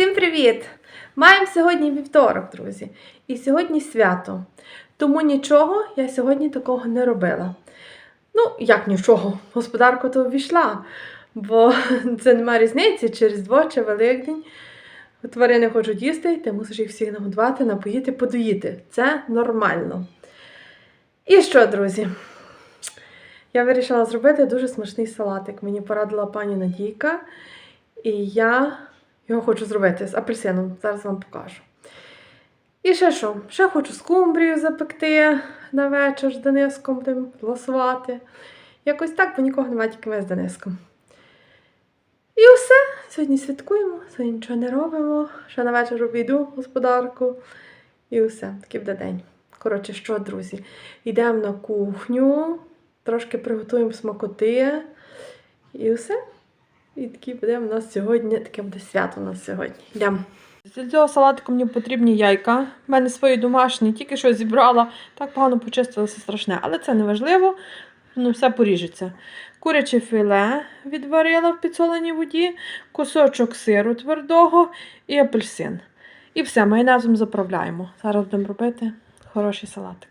Усім привіт! Маємо сьогодні вівторок, друзі. І сьогодні свято. Тому нічого я сьогодні такого не робила. Ну, як нічого, господарка то ввійшла, бо це нема різниці через Різдво чи Великдень. Тварини хочуть їсти, ти мусиш їх всіх нагодувати, напоїти, подоїти. Це нормально. І що, друзі? Я вирішила зробити дуже смачний салатик. Мені порадила пані Надійка. І я його хочу зробити з апельсином. Зараз вам покажу. І ще що? Ще хочу скумбрію запекти на вечір з Дениском, тим ласувати. Якось так, бо нікого немає, тільки ми з Дениском. І все. Сьогодні святкуємо, сьогодні нічого не робимо. Ще на вечір обійду господарку. І все, такий буде день. Коротше, що, друзі, йдемо на кухню, трошки приготуємо смакоти. І все. І такі буде в нас сьогодні, таке буде свято у нас сьогодні. Йдемо. Для цього салатику мені потрібні яйка. У мене свої домашні, тільки що зібрала. Так погано почистилося страшне. Але це не важливо, ну все поріжеться. Куряче філе відварила в підсоленій воді, кусочок сиру твердого і апельсин. І все, майонезом заправляємо. Зараз будемо робити хороший салатик.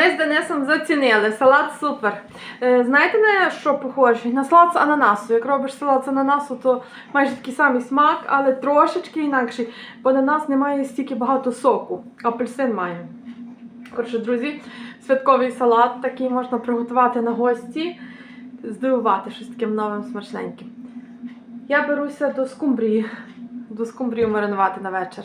Ми з Денисом зацінили. Салат супер. Е, Знаєте на що похожий? На салат з ананасу. Як робиш салат з ананасу, то майже такий самий смак, але трошечки інакший, бо ананас не має стільки багато соку. Апельсин має. Коротше, друзі, святковий салат такий можна приготувати на гості, здивувати щось таким новим смачненьким. Я беруся до скумбрії. До скумбрії маринувати на вечір.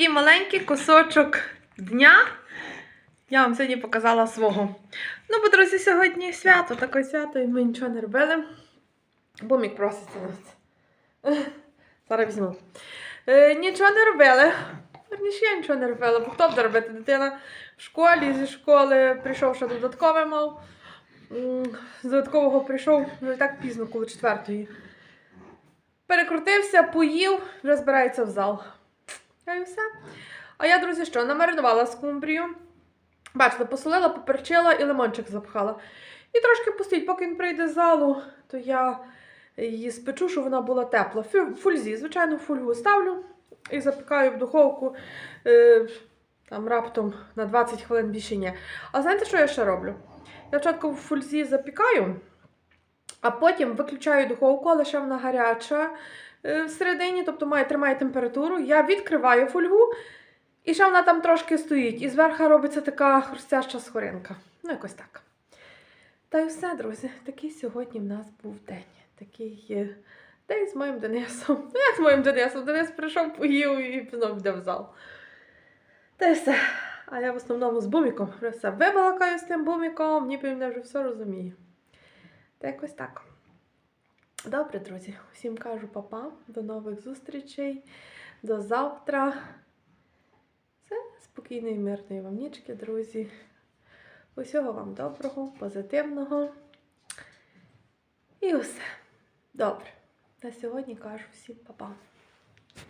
Такий маленький кусочок дня. Я вам сьогодні показала свого. Ну, бо, друзі, сьогодні свято, таке свято, і ми нічого не робили. Бомік проситься нас. Зараз візьму. Е, нічого не робили. Верніше, я нічого не робила, бо хто буде робити? Дитина в школі, зі школи прийшов, ще додаткове мав. З додаткового прийшов вже так пізно, коли четвертої. Перекрутився, поїв, вже збирається в зал. І все. А я, друзі, що, намаринувала скумбрію. Бачите, посолила, поперчила і лимончик запхала. І трошки пустить, поки він прийде з залу, то я її спечу, щоб вона була тепла. Фульзі, звичайно, фольгу ставлю і запікаю в духовку е, там раптом на 20 хвилин більше ні. А знаєте, що я ще роблю? Я спочатку в фульзі запікаю, а потім виключаю духовку, але ще вона гаряча всередині, тобто має, тримає температуру. Я відкриваю фольгу, і ще вона там трошки стоїть. І зверху робиться така хрустяща скоринка. Ну, якось так. Та й все, друзі. Такий сьогодні в нас був день. Такий е, день з моїм Денисом. Ну, як з моїм Денисом? Денис прийшов, поїв і знову йде в зал. Та й все. А я в основному з буміком все вибалакаю з тим буміком, ніби він вже все розуміє. Та якось так. Добре, друзі, усім кажу папа, до нових зустрічей, до завтра. Все, спокійної, мирної вам нічки, друзі. Усього вам доброго, позитивного. І усе. Добре. На сьогодні кажу всім папа.